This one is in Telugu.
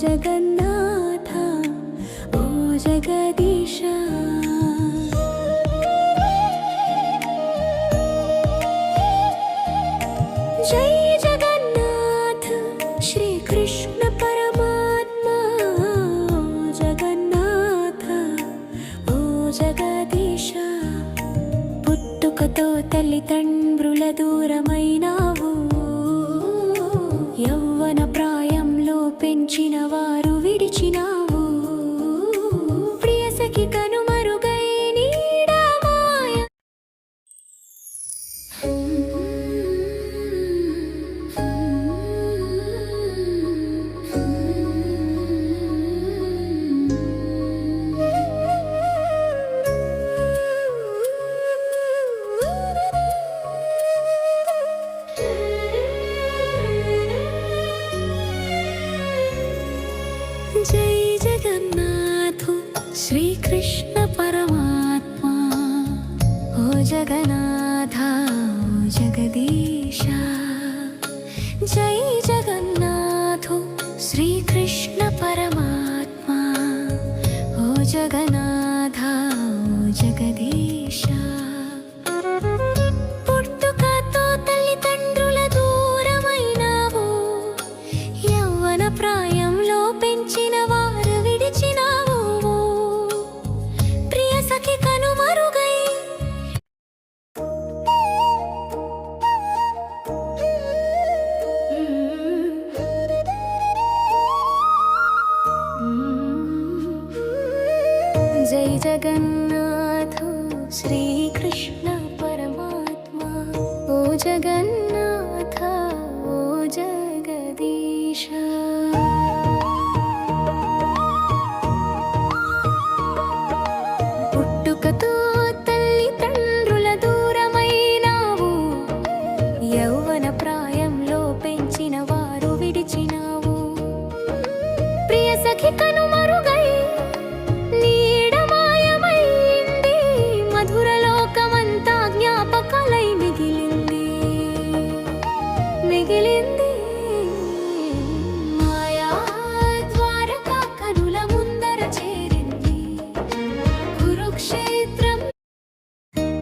जगन्नाथ ओ जगदीश जय जगन्नाथ श्रीकृष्ण परमात्मा ओ जगन्नाथ ओ जगदीश पुत्तुकतो तलितण्ड्रुल दूरमैना పెంచిన వారు విడిచినావు ప్రియసఖి జగన్నాథు శ్రీకృష్ణ పరమాత్మా. ఓ జగన్నాథ ఓ జగదీశ. జై జగన్నాథు శ్రీకృష్ణ పరమాత్మా. ఓ జగన్నాథ ఓ జగదీశ. ప్రాయంలో పెంచి జై జగన్నాథ శ్రీకృష్ణ పరమాత్మా ఓ జగన్నాథ